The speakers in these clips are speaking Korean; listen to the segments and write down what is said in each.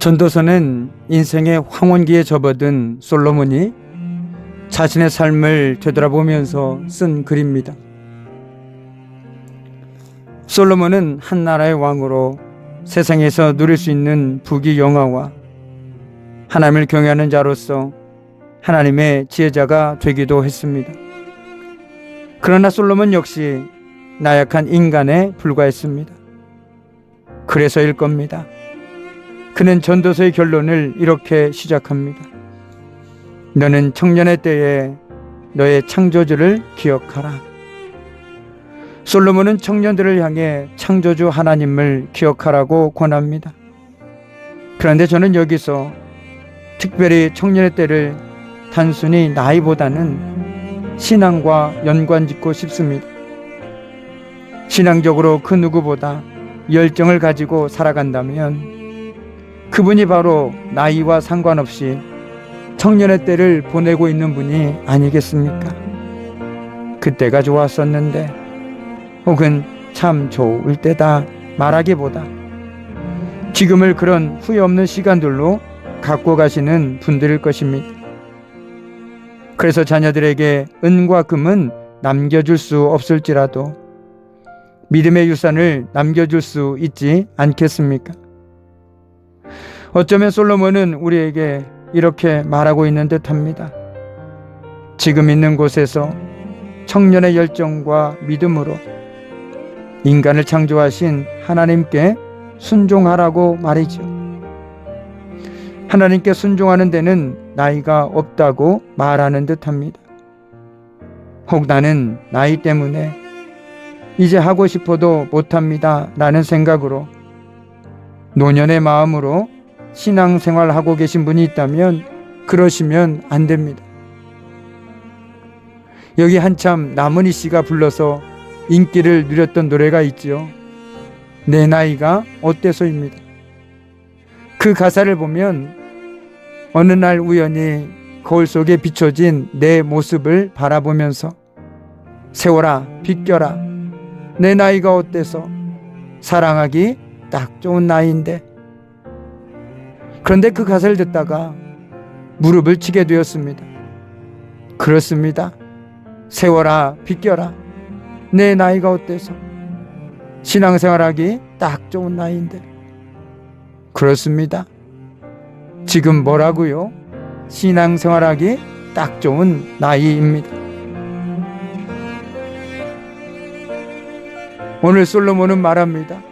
전도서는 인생의 황혼기에 접어든 솔로몬이 자신의 삶을 되돌아보면서 쓴 글입니다. 솔로몬은 한 나라의 왕으로 세상에서 누릴 수 있는 부귀 영화와 하나님을 경외하는 자로서 하나님의 지혜자가 되기도 했습니다. 그러나 솔로몬 역시 나약한 인간에 불과했습니다. 그래서일 겁니다. 그는 전도서의 결론을 이렇게 시작합니다. 너는 청년의 때에 너의 창조주를 기억하라. 솔로몬은 청년들을 향해 창조주 하나님을 기억하라고 권합니다. 그런데 저는 여기서 특별히 청년의 때를 단순히 나이보다는 신앙과 연관 짓고 싶습니다. 신앙적으로 그 누구보다 열정을 가지고 살아간다면 그분이 바로 나이와 상관없이 청년의 때를 보내고 있는 분이 아니겠습니까? 그때가 좋았었는데 혹은 참 좋을 때다 말하기보다 지금을 그런 후회 없는 시간들로 갖고 가시는 분들일 것입니다. 그래서 자녀들에게 은과 금은 남겨줄 수 없을지라도 믿음의 유산을 남겨줄 수 있지 않겠습니까? 어쩌면 솔로몬은 우리에게 이렇게 말하고 있는 듯 합니다. 지금 있는 곳에서 청년의 열정과 믿음으로 인간을 창조하신 하나님께 순종하라고 말이죠. 하나님께 순종하는 데는 나이가 없다고 말하는 듯 합니다. 혹 나는 나이 때문에 이제 하고 싶어도 못합니다. 라는 생각으로 노년의 마음으로 신앙생활 하고 계신 분이 있다면 그러시면 안 됩니다. 여기 한참 남은희 씨가 불러서 인기를 누렸던 노래가 있지요. 내 나이가 어때서입니다. 그 가사를 보면 어느 날 우연히 거울 속에 비춰진 내 모습을 바라보면서 세월아 비껴라 내 나이가 어때서 사랑하기 딱 좋은 나이인데 그런데 그 가사를 듣다가 무릎을 치게 되었습니다. 그렇습니다. 세월아 비껴라 내 나이가 어때서 신앙생활하기 딱 좋은 나이인데 그렇습니다. 지금 뭐라고요? 신앙생활하기 딱 좋은 나이입니다. 오늘 솔로몬은 말합니다.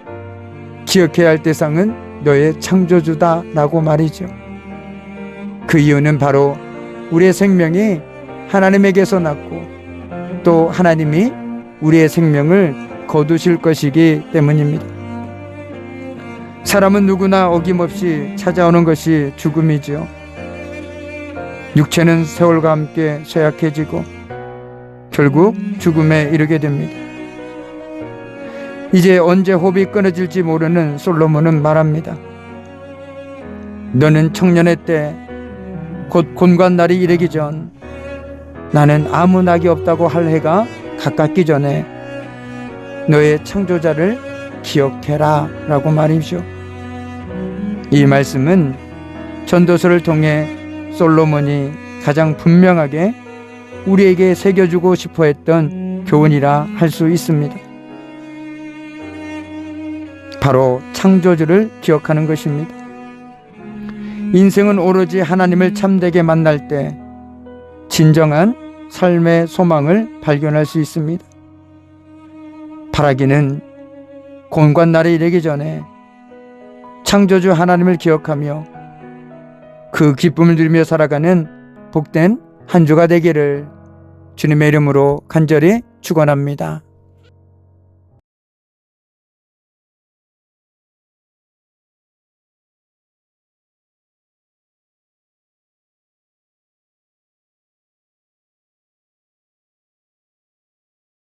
기억해야 할 대상은 너의 창조주다 라고 말이죠. 그 이유는 바로 우리의 생명이 하나님에게서 났고 또 하나님이 우리의 생명을 거두실 것이기 때문입니다. 사람은 누구나 어김없이 찾아오는 것이 죽음이지요. 육체는 세월과 함께 쇠약해지고 결국 죽음에 이르게 됩니다. 이제 언제 호흡이 끊어질지 모르는 솔로몬은 말합니다. 너는 청년의 때, 곧 곤관 날이 이르기 전, 나는 아무 낙이 없다고 할 해가 가깝기 전에 너의 창조자를 기억해라 라고 말이죠. 이 말씀은 전도서를 통해 솔로몬이 가장 분명하게 우리에게 새겨주고 싶어 했던 교훈이라 할 수 있습니다. 바로 창조주를 기억하는 것입니다. 인생은 오로지 하나님을 참되게 만날 때 진정한 삶의 소망을 발견할 수 있습니다. 바라기는 공관 날에 이르기 전에 창조주 하나님을 기억하며 그 기쁨을 누리며 살아가는 복된 한 주가 되기를 주님의 이름으로 간절히 축원합니다.